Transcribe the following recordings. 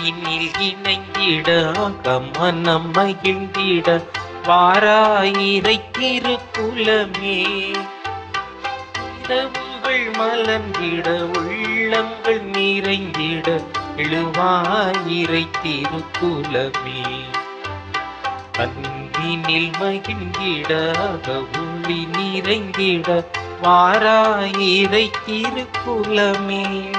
அன்பினில் இணைந்திட மனம் மகிழ்ந்திட வாராயிரை திருக்குலமே. இரவுகள் மலர்ந்திட உள்ளங்கள் நிறைந்திட எழுவாயிரை திருக்குலமே. அன்பினில் மகிழ்ந்திட ஒளி நிறைந்திட வாராயிரை திருக்குலமே.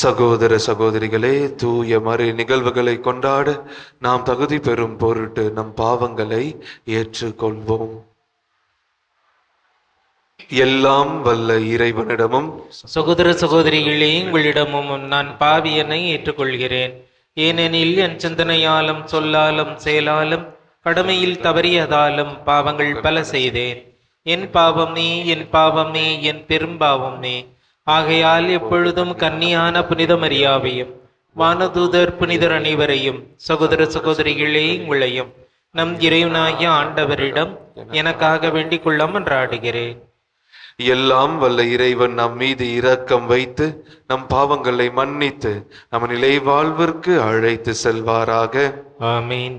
சகோதர சகோதரிகளே தூய மறை நிகழ்வுகளை கொண்டாட நாம் தகுதி பெறும் பொருட்டு நம் பாவங்களை ஏற்றுக்கொள்வோம். எல்லாம் வல்ல இறைவனிடமும் சகோதர சகோதரிகளே உங்களிடமும் நான் பாவியனை ஏற்றுக்கொள்கிறேன். ஏனெனில் என் சிந்தனையாலும் சொல்லாலும் செயலாலும் கடமையில் தவறியதாலும் பாவங்கள் பல செய்தேன். என் பாவமே என் பாவமே என் பெரும்பாவமே ஆகையால் எப்பொழுதும் கன்னியான புனித மரியாவையும் வானதூதர் புனிதர் அனைவரையும் சகோதர சகோதரிகளே உங்களையும் நம் இறைவனாகிய ஆண்டவரிடம் எனக்காக வேண்டிக் கொள்ள மன்றாடுகிறேன் எல்லாம் வல்ல இறைவன் நம் மீது இரக்கம் வைத்து நம் பாவங்களை மன்னித்து நம் நிலை வாழ்விற்கு அழைத்து செல்வாராக. ஆமீன்.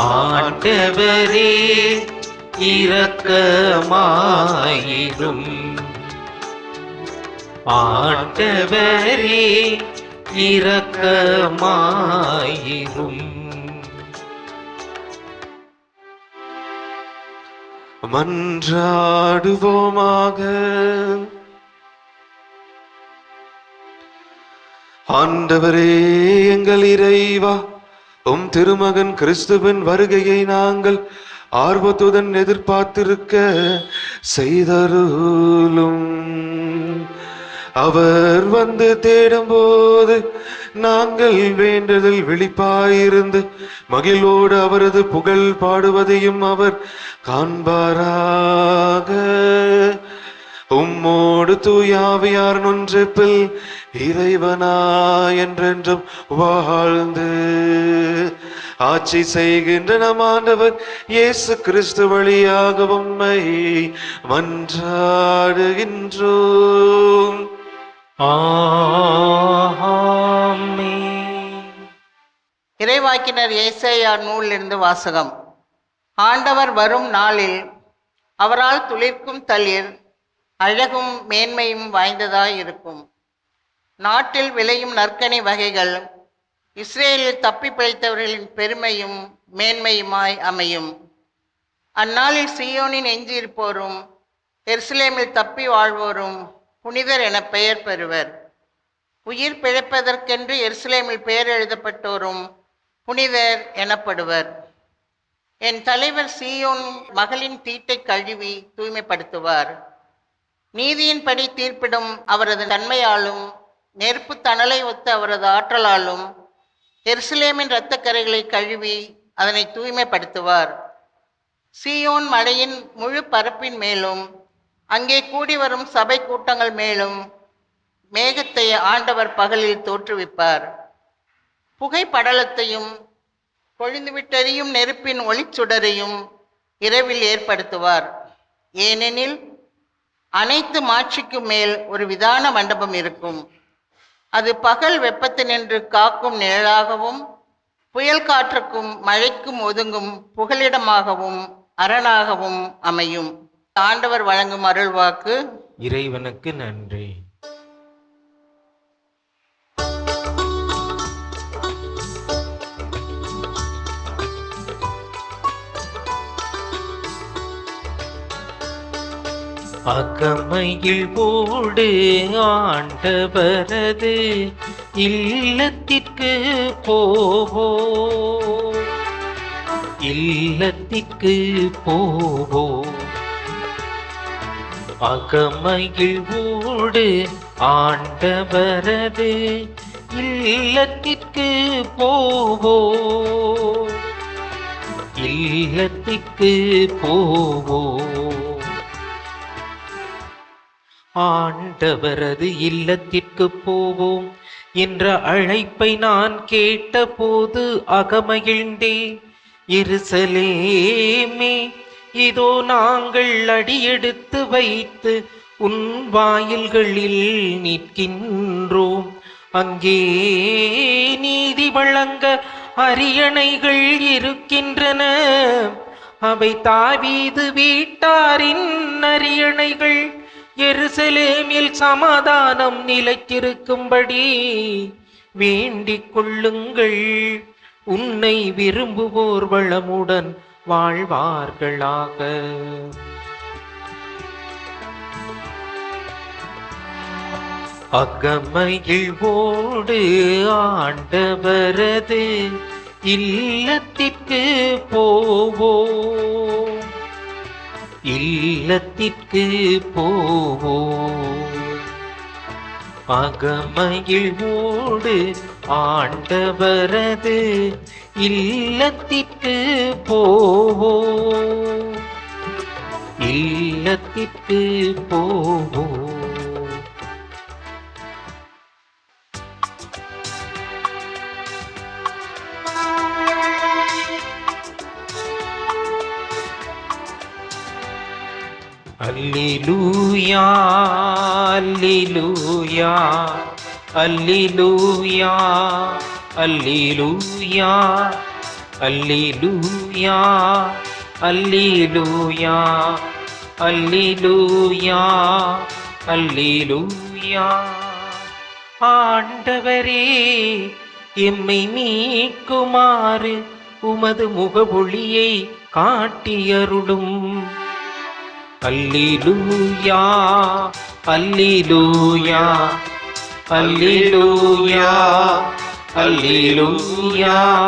ஆண்டவரே இரக்கமாயிரும். ஆண்டவரே இரக்கமாயிரும். மன்றாடுவோமாக. ஆண்டவரே எங்கள் இறைவா உம் திருமகன் கிறிஸ்துவின் வருகையை நாங்கள் ஆர்வத்துடன் எதிர்பார்த்திருக்க செய்தருளும். அவர் வந்து தேடும்போது நாங்கள் வேண்டுதல் விழிப்பாயிருந்து மகிழோடு அவரது புகழ் பாடுவதையும் அவர் காண்பாராக. உம்மோடு தூயாவியார் ஒன்றிப்பில் இறைவனா என்றென்றும் வாழ்ந்து ஆட்சி செய்கின்ற நம் ஆண்டவர் இயேசு கிறிஸ்து வழியாக உம்மை மன்றாடுகின்றோம். ஆமென். இறைவாக்கினர் ஏசையா நூலிலிருந்து வாசகம். ஆண்டவர் வரும் நாளில் அவரால் துளிர்க்கும் தளிர் அழகும் மேன்மையும் வாய்ந்ததாய் இருக்கும் நாட்டில் விளையும் நற்கனி வகைகள் இஸ்ரேலில் தப்பி பிழைத்தவர்களின் பெருமையும் மேன்மையுமாய் அமையும். அந்நாளில் சியோனின் எஞ்சியிருப்போரும் எருசலேமில் தப்பி வாழ்வோரும் புனிதர் என பெயர் பெறுவர். உயிர் பிழைப்பதற்கென்று எருசலேமில் பெயர் எழுதப்பட்டோரும் புனிதர் எனப்படுவர். என் தலைவர் சியோன் மகளின் தீட்டை கழுவி தூய்மைப்படுத்துவார். நீதியின்படி தீர்ப்பிடும் அவரது நன்மையாலும் நெருப்பு தணலை ஒத்த அவரது ஆற்றலாலும் எருசலேமின் இரத்தக்கரைகளை கழுவி அதனை தூய்மைப்படுத்துவார். சீயோன் மலையின் முழு பரப்பின் மேலும் அங்கே கூடி வரும் சபை கூட்டங்கள் மேலும் மேகத்தை ஆண்டவர் பகலில் தோற்றுவிப்பார். புகை படலத்தையும் கொழுந்துவிட்டெறியும் நெருப்பின் ஒளிச்சுடரையும் இரவில் ஏற்படுத்துவார். ஏனெனில் அனைத்து மாட்சிக்கும் மேல் ஒரு விதான மண்டபம் இருக்கும். அது பகல் வெப்பத்தினின்று காக்கும் நிழலாகவும் புயல் காற்றுக்கும் மழைக்கும் ஒதுங்கும் புகலிடமாகவும் அரணாகவும் அமையும். ஆண்டவர் வழங்கும் அருள்வாக்கு. இறைவனுக்கு நன்றி. அகமையில் போடு ஆண்டவரது இல்லத்திற்கு போவோ இல்லத்திற்கு போவோ அகமையில் ஓடு ஆண்டவரது இல்லத்திற்கு போவோ இல்லத்திற்கு போவோ ஆண்டவரது இல்லத்திற்கு போவோம் என்ற அழைப்பை நான் கேட்டபோது அகமகிழ்ந்தே இருசலேமே இதோ நாங்கள் அடியெடுத்து வைத்து உன் வாயில்களில் நிற்கின்றோம். அங்கே நீதி வழங்க அரியணைகள் இருக்கின்றன. அவை தாவீது வீட்டாரின் அரியணைகள். எருசலேமில் சமாதானம் நிலைத்திருக்கும்படி வேண்டிக் கொள்ளுங்கள். உன்னை விரும்புவோர் வளமுடன் வாழ்வார்களாக. அகமையில் ஓடு ஆண்டவரது இல்லத்திற்கு போவோ இல்லத்திற்கு போவோம். பகமையில் ஓடு ஆண்டவரது இல்லத்திற்கு போவோம். இல்லத்திற்கு போவோம். அல்லிலூயா அல்லிலூயா அல்லிலூயா அல்லிலூயா அல்லிலூயா அல்லிலூயா அல்லிலூயா ஆண்டவரே எம்மை மீட்குமாறு உமது முகவொளியை காட்டியருளும். அல்லேலூயா அல்லேலூயா அல்லேலூயா அல்லேலூயா.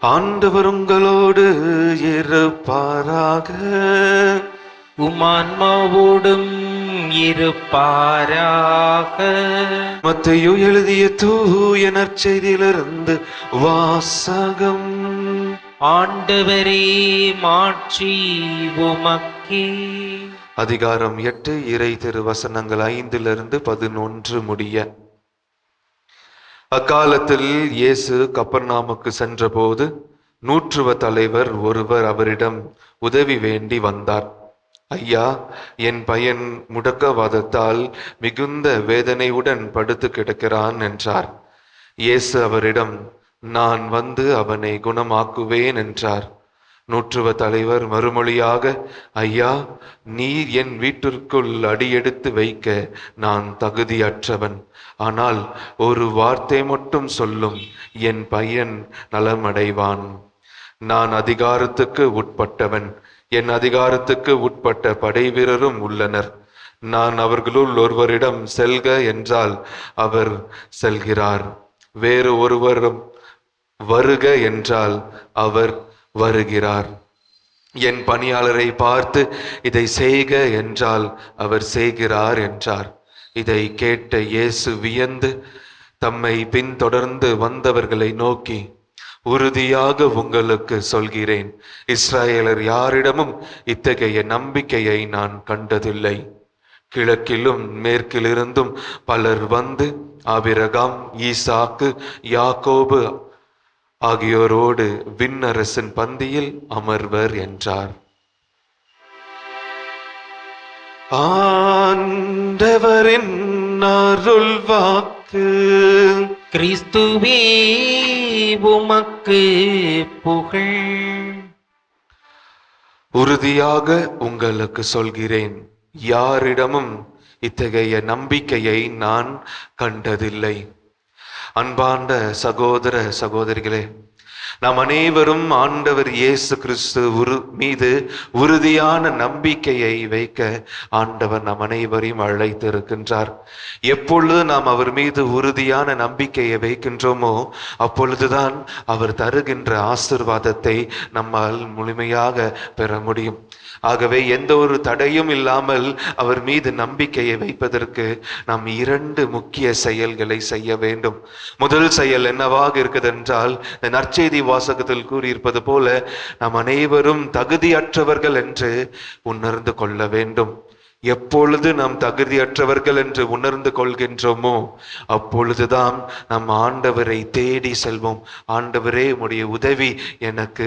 ஆண்டவர் உங்களோடு இருப்பாராக. உமான்மாவோடும் இருப்பாராக. மத்தையோ எழுதிய தூய நற்செய்தியிலிருந்து வாசகம். ஆண்டவரே மாட்சி உமக்கே. அதிகாரம் எட்டு இறை திருவசனங்கள் ஐந்திலிருந்து பதினொன்று முடிய. அக்காலத்தில் இயேசு கப்பர்நாமுக்கு சென்றபோது நூற்றுவ தலைவர் ஒருவர் அவரிடம் உதவி வேண்டி வந்தார். ஐயா என் பையன் முடக்கவாதத்தால் மிகுந்த வேதனையுடன் படுத்து கிடக்கிறான் என்றார். இயேசு அவரிடம் நான் வந்து அவனை குணமாக்குவேன் என்றார். நூற்றுவ தலைவர் மறுமொழியாக ஐயா நீர் என் வீட்டிற்குள் அடியெடுத்து வைக்க நான் தகுதியற்றவன். ஆனால் ஒரு வார்த்தை மட்டும் சொல்லும் என் பையன் நலமடைவான். நான் அதிகாரத்துக்கு உட்பட்டவன். என் அதிகாரத்துக்கு உட்பட்ட படை வீரரும் உள்ளனர். நான் அவர்களுள் ஒருவரிடம் செல்க என்றால் அவர் செல்கிறார். வேறு ஒருவரும் வருக என்றால் அவர் வருகிறார். என் பணியாளரை பார்த்து இதை செய்க என்றால் அவர் செய்கிறார் என்றார். இதை கேட்ட இயேசு வியந்து தம்மை பின்தொடர்ந்து வந்தவர்களை நோக்கி உறுதியாக உங்களுக்கு சொல்கிறேன். இஸ்ராயலர் யாரிடமும் இத்தகைய நம்பிக்கையை நான் கண்டதில்லை. கிழக்கிலும் மேற்கிலிருந்தும் பலர் வந்து ஆபிரகாம் ஈசாக்கு யாக்கோபு ஆகியோரோடு விண்ணரசின் பந்தியில் அமர்வர் என்றார். ஆண்டவரின் அருள் வாக்கு. கிறிஸ்துவே உமக்கு புகழ். உறுதியாக உங்களுக்கு சொல்கிறேன். யாரிடமும் இத்தகைய நம்பிக்கையை நான் கண்டதில்லை. அன்பார்ந்த சகோதர சகோதரிகளே நாம் அனைவரும் ஆண்டவர் இயேசு கிறிஸ்து உரு மீது உறுதியான நம்பிக்கையை வைக்க ஆண்டவர் நம் அனைவரையும் அழைத்து இருக்கின்றார் எப்பொழுது நாம் அவர் மீது உறுதியான நம்பிக்கையை வைக்கின்றோமோ அப்பொழுதுதான் அவர் தருகின்ற ஆசிர்வாதத்தை நம்மால் முழுமையாக பெற முடியும். ஆகவே எந்த ஒரு தடையும் இல்லாமல் அவர் மீது நம்பிக்கையை வைப்பதற்கு நாம் இரண்டு முக்கிய செயல்களை செய்ய வேண்டும். முதல் செயல் என்னவாக இருக்குது என்றால் நற்செய்தி வாசகத்தில் கூறியிருப்பது போல நாம் அனைவரும் தகுதியற்றவர்கள் என்று உணர்ந்து கொள்ள வேண்டும். எப்பொழுது நாம் தகுதியற்றவர்கள் என்று உணர்ந்து கொள்கின்றோமோ அப்பொழுதுதான் நம் ஆண்டவரை தேடி செல்வோம். ஆண்டவரே உடைய உதவி எனக்கு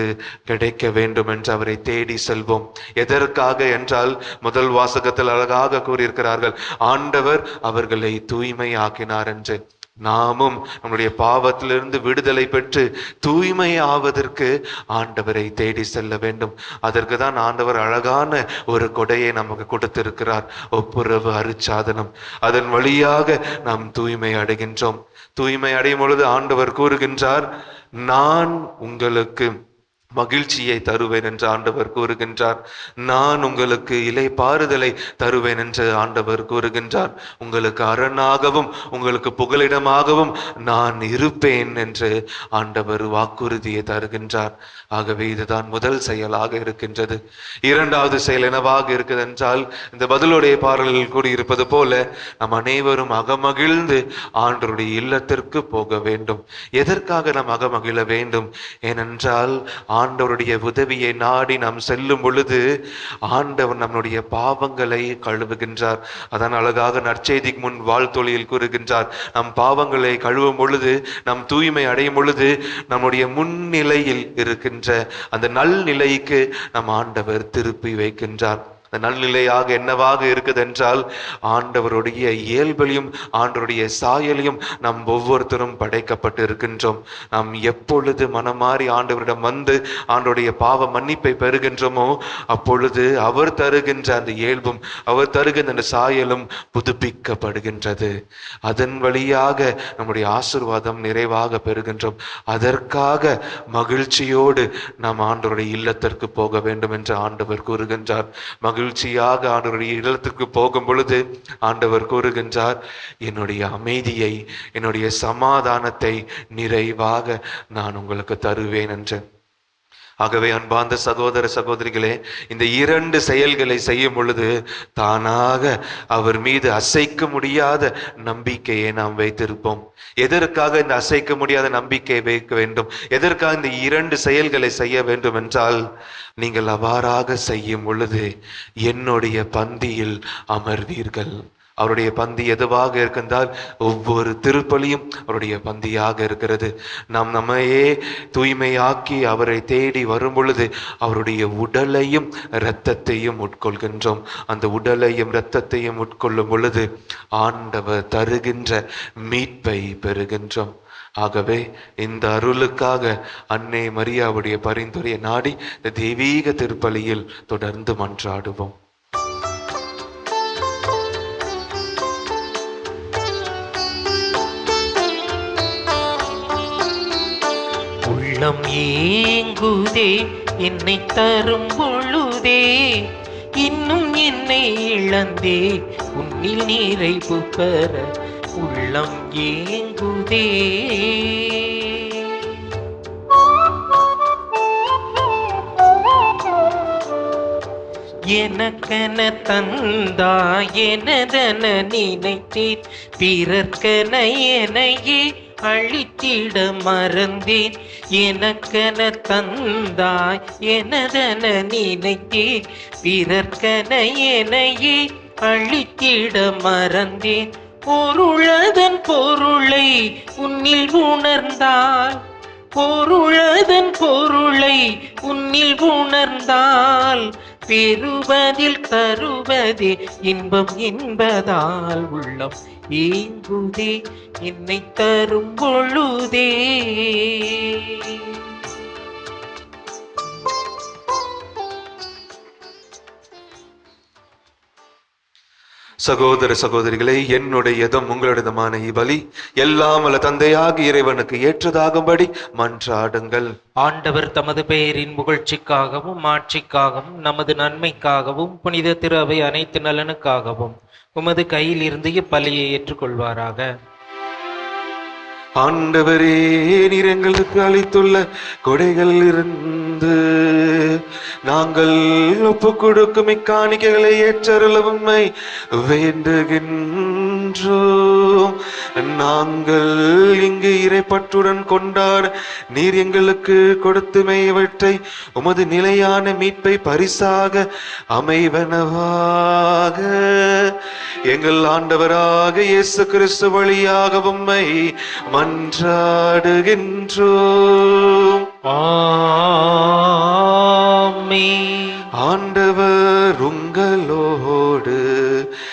கிடைக்க வேண்டும் என்று அவரை தேடி செல்வோம். எதற்காக என்றால் முதல் வாசகத்தில் அழகாக கூறியிருக்கிறார்கள் ஆண்டவர் அவர்களை தூய்மையாக்கினார் என்று. நாமும் நம்முடைய பாவத்திலிருந்து விடுதலை பெற்று தூய்மை ஆவதற்கு ஆண்டவரை தேடி செல்ல வேண்டும். அதற்கு தான் ஆண்டவர் அழகான ஒரு கொடையை நமக்கு கொடுத்திருக்கிறார். ஒப்புரவு அருச்சாதனம் அதன் வழியாக நாம் தூய்மை அடைகின்றோம். தூய்மை அடையும் பொழுது ஆண்டவர் கூறுகின்றார் நான் உங்களுக்கு மகிழ்ச்சியை தருவேன் என்று ஆண்டவர் கூறுகின்றார். நான் உங்களுக்கு இலை பாறுதலை தருவேன் என்று ஆண்டவர் கூறுகின்றார். உங்களுக்கு அரணாகவும் உங்களுக்கு புகலிடமாகவும் நான் இருப்பேன் என்று ஆண்டவர் வாக்குறுதியை தருகின்றார். ஆகவே இதுதான் முதல் செயலாக இருக்கின்றது. இரண்டாவது செயல் என்னவாக இருக்குது என்றால் இந்த பதிலுடைய பாடலில் கூடியிருப்பது போல நம் அனைவரும் அகமகிழ்ந்து ஆண்டருடைய இல்லத்திற்கு போக வேண்டும். எதற்காக நாம் அகமகிழ வேண்டும்? ஏனென்றால் ஆண்டவருடைய உதவியை நாடி நாம் செல்லும் பொழுது ஆண்டவர் நம்முடைய பாவங்களை கழுவுகின்றார். அதான் அழகாக நற்செய்திக்கு முன் வாழ்த்தொழியில் கூறுகின்றார். நம் பாவங்களை கழுவும் பொழுது நம் தூய்மை அடையும் பொழுது நம்முடைய முன்னிலையில் இருக்கின்ற அந்த நல்நிலைக்கு நம் ஆண்டவர் திருப்பி வைக்கின்றார். அந்த நல்நிலையாக என்னவாக இருக்குது என்றால் ஆண்டவருடைய இயல்பிலையும் ஆண்டவருடைய சாயலையும் நாம் ஒவ்வொருத்தரும் படைக்கப்பட்டு இருக்கின்றோம் நாம் எப்பொழுது மனமாறி ஆண்டவரிடம் வந்து ஆண்டவருடைய பாவ மன்னிப்பை பெறுகின்றோமோ அப்பொழுது அவர் தருகின்ற அந்த இயல்பும் அவர் தருகின்ற அந்த சாயலும் புதுப்பிக்கப்படுகின்றது. அதன் வழியாக நம்முடைய ஆசிர்வாதம் நிறைவாக பெறுகின்றோம். அதற்காக மகிழ்ச்சியோடு நாம் ஆண்டவருடைய இல்லத்திற்கு போக வேண்டும் என்று ஆண்டவர் கூறுகின்றார். மகிழ்ச்சியாக ஆண்டவருடைய இல்லத்திற்கு போகும் பொழுது ஆண்டவர் கூறுகின்றார் என்னுடைய அமைதியை என்னுடைய சமாதானத்தை நிறைவாக நான் உங்களுக்கு தருவேன் என்று ஆகவே அன்பார்ந்த சகோதர சகோதரிகளே இந்த இரண்டு செயல்களை செய்யும் பொழுது தானாக அவர் மீது அசைக்க முடியாத நம்பிக்கையை நாம் வைத்திருப்போம். எதற்காக இந்த அசைக்க முடியாத நம்பிக்கையை வைக்க வேண்டும்? எதற்காக இந்த இரண்டு செயல்களை செய்ய வேண்டும் என்றால் நீங்கள் அவ்வாறாக செய்யும் பொழுது என்னுடைய பந்தியில் அமர்வீர்கள். அவருடைய பந்தி எதுவாக இருக்கின்றால் ஒவ்வொரு திருப்பலியும் அவருடைய பந்தியாக இருக்கிறது. நாம் நம்மையே தூய்மையாக்கி அவரை தேடி வரும் பொழுது அவருடைய உடலையும் இரத்தத்தையும் உட்கொள்கின்றோம். அந்த உடலையும் இரத்தத்தையும் உட்கொள்ளும் பொழுது ஆண்டவர் தருகின்ற மீட்பை பெறுகின்றோம். ஆகவே இந்த அருளுக்காக அன்னை மரியாவுடைய பரிந்துரையை நாடி இந்த தெய்வீக திருப்பலியில் தொடர்ந்து மன்றாடுவோம். உள்ளம் ஏங்குதே என்னை தரும் பொழுதே. இன்னும் என்னை இழந்தே உன்னில் நிறைவு பெற உள்ளம் ஏங்குதே. எனக்கென தந்தா எனதென நினைத்தேன். பிறர்க்கென எனையே அழித்திட மறந்தேன். எனக்கென தந்தாய் எனதென நினைத்தேன். பிறர்க்கென எனையே அழித்திட மறந்தேன். பொருளதன் பொருளை உன்னில் உணர்ந்தால் பொருளதன் பொருளை உன்னில் உணர்ந்தால் பெறுவதில் தருவதே இன்பம் என்பதால் உள்ளம். ஏங்குதே என்னை தரும் பொழுதே. சகோதர சகோதரிகளே என்னுடையதும் உங்களுடையதுமான இவ்வலி எல்லாம் வல்ல தந்தையாக இறைவனுக்கு ஏற்றதாகும்படி மன்றாடுங்கள். ஆண்டவர் தமது பெயரின் புகழ்ச்சிக்காகவும் ஆட்சிக்காகவும் நமது நன்மைக்காகவும் புனித திரு அவை அனைத்து நலனுக்காகவும் உமது கையில் இருந்து இப்பலியை ஏற்றுக்கொள்வாராக. ஆண்டவரே நீர் எங்களுக்கு அளித்துள்ள கொடைகளில் இருந்து நாங்கள் ஒப்பு கொடுக்கும் இக்காணிக்கைகளை ஏற்றருள வேண்டுகின்ற வேண்டுகின்றோம் நாங்கள் இங்கு இறைப்பற்றுடன் கொண்டாட நீர் எங்களுக்கு கொடுத்துமையவற்றை உமது நிலையான மீட்பை பரிசாக அமைவனவாக எங்கள் ஆண்டவராக இயேசு கிறிஸ்து வழியாக உம்மை மன்றாடுகின்றோம். ஆண்டவர் உங்களோடு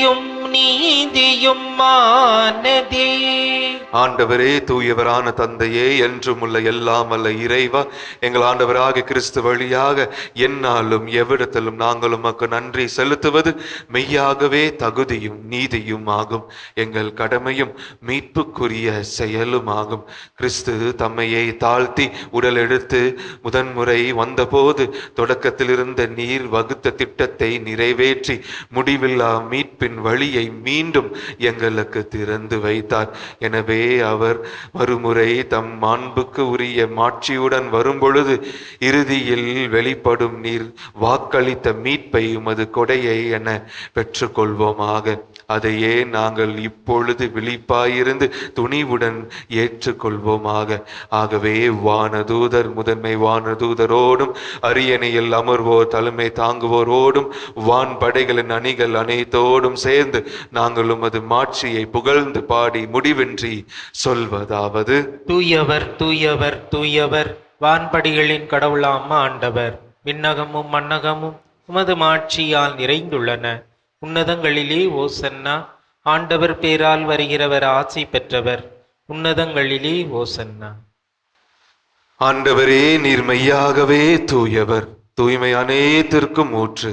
நீதியும் ஆனதே ஆண்டவரே தூயவரான தந்தையே என்றும் உள்ள எல்லாம் அல்ல இறைவா. எங்கள் ஆண்டவராக கிறிஸ்து வழியாக என்னாலும் எவ்விடத்திலும் நாங்கள் உமக்கு நன்றி செலுத்துவது மெய்யாகவே தகுதியும் நீதியும் ஆகும். எங்கள் கடமையும் மீட்புக்குரிய செயலும் ஆகும். கிறிஸ்து தம்மையை தாழ்த்தி உடல் எடுத்து முதன்முறை வந்தபோது தொடக்கத்திலிருந்த நீர் வகுத்த திட்டத்தை நிறைவேற்றி முடிவில்லா மீட்பின் வழியை மீண்டும் எங்களுக்கு திறந்து வைத்தார். எனவே அவர் மறுமுறை தம் மாண்புக்கு உரிய மாட்சியுடன் வரும்பொழுது இறுதியில் வெளிப்படும் நீர் வாக்களித்த மீட்பை உமது கொடையை என பெற்றுக்கொள்வோமாக. அதையே நாங்கள் இப்பொழுது விழிப்பாயிருந்து துணிவுடன் ஏற்றுக்கொள்வோமாக. ஆகவே வானதூதர் முதன்மை வானதூதரோடும் அரியணையில் அமர்வோர் தலைமை தாங்குவோரோடும் வான் படைகளின் அணிகள் அனைத்தோடும் சேர்ந்து நாங்கள் உமது மாட்சியை புகழ்ந்து பாடி முடிவின்றி சொல்வதாவது. தூயவர் தூயவர் தூயவர் வான்படிகளின் கடவுளாம் ஆண்டவர். விண்ணகமும் மன்னகமும் உமது மாட்சியால் நிறைந்துள்ளன. உன்னதங்களிலே ஓசன்னா ஆண்டவர் பேரால் வருகிறவர் ஆசை பெற்றவர் உன்னதங்களிலே ஓசன்னா. ஆண்டவரே நீர் மெய்யாகவே தூயவர் தூய்மை அனைத்திற்கும் ஊற்று.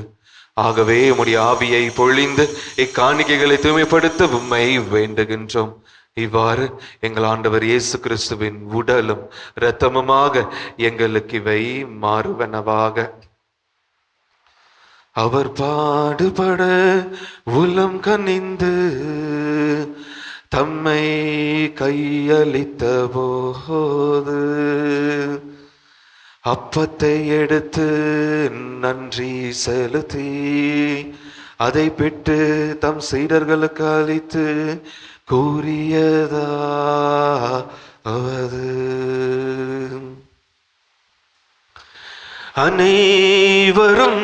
ஆகவே உம்முடைய ஆவியை பொழிந்து இக்காணிக்கைகளை தூய்மைப்படுத்த உம்மை வேண்டுகின்றோம். இவ்வாறு எங்கள் ஆண்டவர் இயேசு கிறிஸ்துவின் உடலும் இரத்தமுமாக எங்களுக்கு இவை மாறுவனவாக. அவர் பாடுபட உலம் கனிந்து தம்மை கையளித்த போது அப்பத்தை எடுத்து நன்றி செலுத்தி அதை பெற்று தம் சீடர்களுக்கு அளித்து கூறியதாவது. அனைவரும்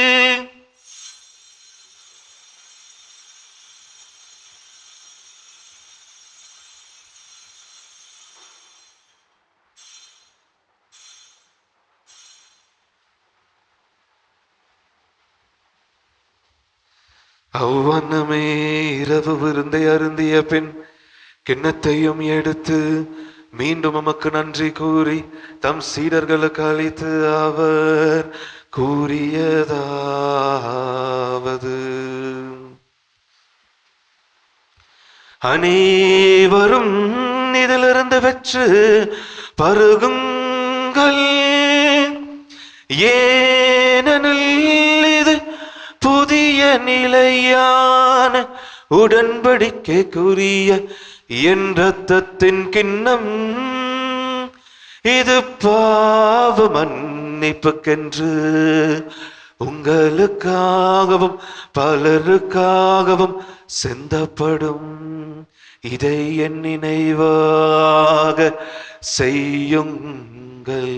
அவ்வண்ணமே இரவு விருந்தை அருந்திய பின் கிண்ணத்தையும் எடுத்து மீண்டும் உமக்கு நன்றி கூறி தம் சீடர்களுக்கு அளித்து அவர் கூறியதாவது. அனைவரும் இதிலிருந்து பெற்று பருகுங்கள். ஏனெனில் புதிய நிலையான உடன்படிக்கைக்குரிய என் ரத்தத்தின் கிண்ணம். இது பாவ மன்னிப்புக்கென்று உங்களுக்காகவும் பலருக்காகவும் சிந்தப்படும். இதை என் நினைவாக செய்யுங்கள்.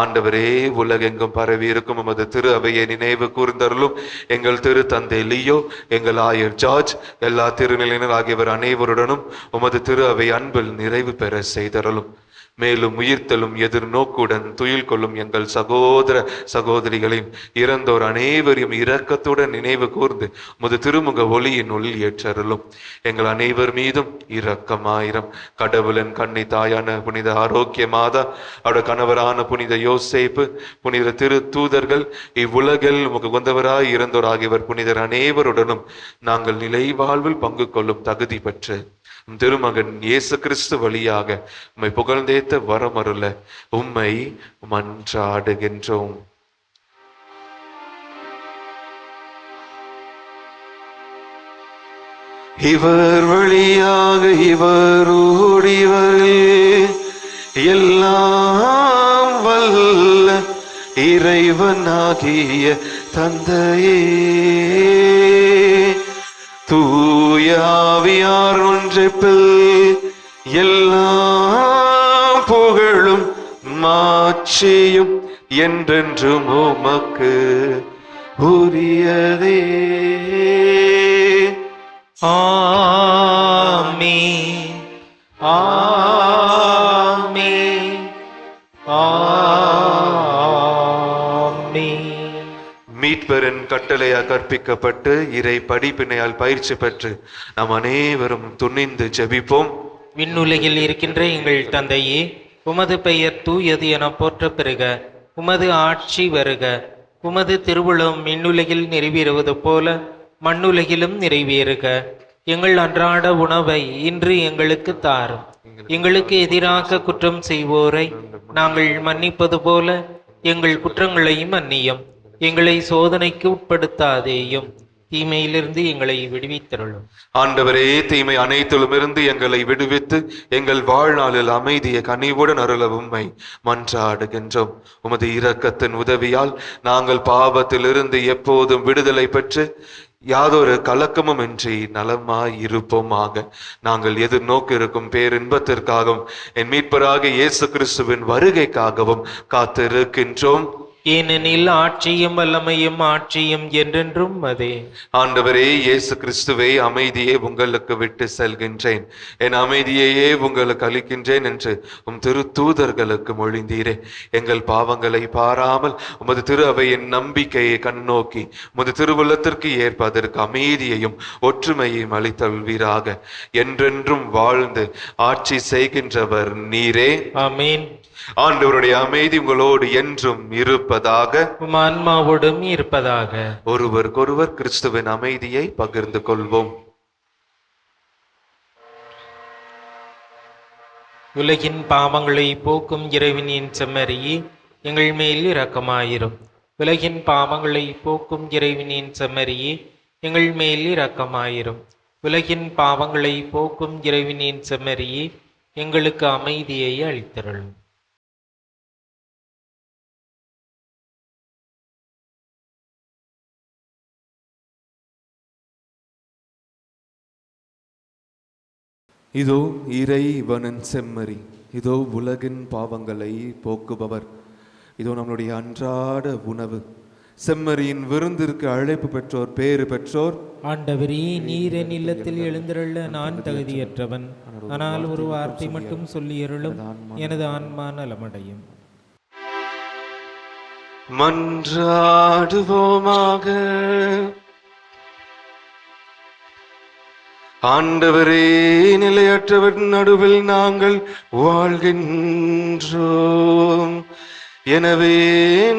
ஆண்டவரே உலகெங்கும் பரவி இருக்கும் உமது திரு அவையை நினைவு கூர்ந்தருளும். எங்கள் திரு தந்தை லியோ எங்கள் ஆயர் ஜார்ஜ் எல்லா திருநிலையினர் ஆகியவர் அனைவருடனும் உமது திரு அவை அன்பில் நிறைவு பெற செய்தருளும். மேலும் உயிர்த்தலும் எதிர்நோக்குடன் துயில் கொள்ளும் எங்கள் சகோதர சகோதரிகளையும் இறந்தோர் அனைவரையும் இரக்கத்துடன் நினைவு கூர்ந்து முது திருமுக ஒளியின் ஒளி ஏற்றருளும். எங்கள் அனைவர் மீதும் இரக்கமாயிரம். கடவுளின் கண்ணி தாயான புனித ஆரோக்கிய மாதா அவருடைய கணவரான புனித யோசேப்பு புனித திரு தூதர்கள் இவ்வுலகில் உமக்கு இறந்தோர் இருந்தோர் ஆகியவர் புனிதர் அனைவருடனும் நாங்கள் நிலை வாழ்வில் பங்கு கொள்ளும் தகுதி பெற்று திருமகன் இயேசு கிறிஸ்து வழியாக உம்மை புகழ்ந்தேத்த வரமருள உம்மை மன்றாடுகின்றோம். இவர் வழியாக இவர் ஓடிவர் எல்லாம் வல்ல இறைவனாகிய தந்தையே. தூயாவியார் ஒன்றிப்பில் எல்லா புகழும் மாட்சியும் என்றென்றும் உமக்கு உரியதே. ஆமி ஆ மீட்பரின் கட்டளையாக கற்பிக்கப்பட்டு இறை படிப்பினையால் பயிற்சி பெற்று நாம் அனைவரும் துணிந்து ஜெபிப்போம். விண்ணுலகில் இருக்கின்ற எங்கள் தந்தையே உமது பெயர் தூயது என போற்ற பெறுக. உமது ஆட்சி வருக. உமது திருவுளம் விண்ணுலகில் நிறைவேறுவது போல மண்ணுலகிலும் நிறைவேறுக. எங்கள் அன்றாட உணவை இன்று எங்களுக்கு தாரும் எங்களுக்கு எதிராக குற்றம் செய்வோரை நாங்கள் மன்னிப்பது போல எங்கள் குற்றங்களையும் மன்னியும். எங்களை சோதனைக்கு உட்படுத்தாதேயும் தீமையிலிருந்து எங்களை விடுவித்தருளும். ஆண்டவரே தீமை அனைத்திலுமிருந்து எங்களை விடுவித்து எங்கள் வாழ்நாளில் அமைதியை கனிவுடன் அருள மன்றாடுகின்றோம். உமது இரக்கத்தின் உதவியால் நாங்கள் பாவத்திலிருந்து எப்போதும் விடுதலை பெற்று யாதொரு கலக்கமும் இன்றி நலமாய் இருப்போமாக நாங்கள் எதிர் இருக்கும் பேரின்பத்திற்காகவும் என் மீட்பராக இயேசு கிறிஸ்துவின் வருகைக்காகவும் காத்திருக்கின்றோம். ஏனெனில் ஆட்சியும் வல்லமையும் ஆட்சியும் என்றென்றும் அதே. ஆண்டவரே இயேசு கிறிஸ்துவே அமைதியை உங்களுக்கு விட்டு செல்கின்றேன். என் அமைதியையே உங்களுக்கு அளிக்கின்றேன் என்று உம் திரு தூதர்களுக்கு மொழிந்தீரே. எங்கள் பாவங்களை பாராமல் உமது திரு அவையின் நம்பிக்கையை கண்ணோக்கி உமது திருவுள்ளத்திற்கு ஏற்பதற்கு அமைதியையும் ஒற்றுமையையும் அளித்தல்வீராக. என்றென்றும் வாழ்ந்து ஆட்சி செய்கின்றவர் நீரே. ஆமீன். ஆண்டவருடைய அமைதி உங்களோடு என்றும் இருப்பதாக ஆன்மாவோடும் இருப்பதாக. ஒருவருக்கொருவர் கிறிஸ்துவின் அமைதியை பகிர்ந்து கொள்வோம். உலகின் பாவங்களை போக்கும் இறைவனின் செம்மறியே எங்கள் மேல் இரக்கமாயிரும். உலகின் பாவங்களை போக்கும் இறைவனின் செம்மறியே எங்கள் மேல் இரக்கமாயிரும். உலகின் பாவங்களை போக்கும் இறைவனின் செம்மறியே எங்களுக்கு அமைதியை அளித்தருளும். இதோ இறைவனின் செம்மறி இதோ உலகின் பாவங்களை போக்குபவர். இதோ நம்மளுடைய அன்றாட உணவு. செம்மறியின் விருந்திற்கு அழைப்பு பெற்றோர் பேறு பெற்றோர். ஆண்டவரே நீர் என் இல்லத்தில் எழுந்திருள்ள நான் தகுதியற்றவன். ஆனால் ஒரு வார்த்தை மட்டும் சொல்லி அருளும் எனது ஆன்மா நலமடையும். மன்றாடுவோமாக. ஆண்டவரே நிலையற்றவர் நடுவில் நாங்கள் வாழ்கின்றோம். எனவே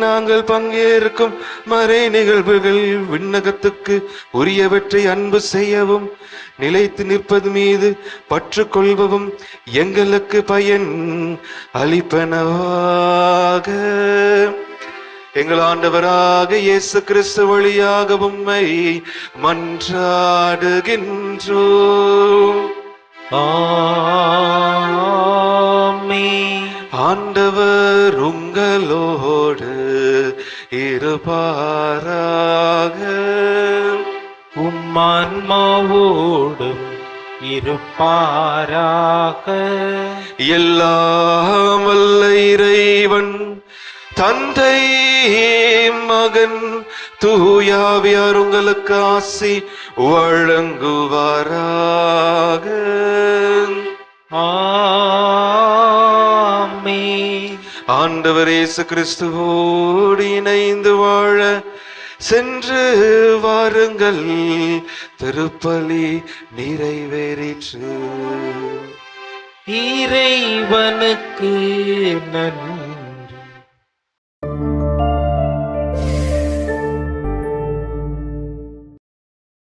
நாங்கள் பங்கேற்கும் மறை நிகழ்வுகள் விண்ணகத்துக்கு உரியவற்றை அன்பு செய்யவும் நிலைத்து நிற்பது மீது பற்று கொள்வவும் எங்களுக்கு பயன் அளிப்பனவாக. எங்கள் ஆண்டவராக இயேசு கிறிஸ்து வழியாக உம்மை மன்றாடுகின்றோம். ஆமென். ஆண்டவர் உங்களோடு இருப்பாராக. உம்மான்மாவோடும் இருப்பாராக. எல்லாம் வல்ல இறைவன் தந்தை மகன் தூயாவியார் உங்களுக்கு ஆசி வழங்குவாராக. ஆண்டவர் இயேசு கிறிஸ்துவோடு இணைந்து வாழ சென்று வாருங்கள். திருப்பலி நிறைவேறிற்று. இறைவனுக்கு நன்றி.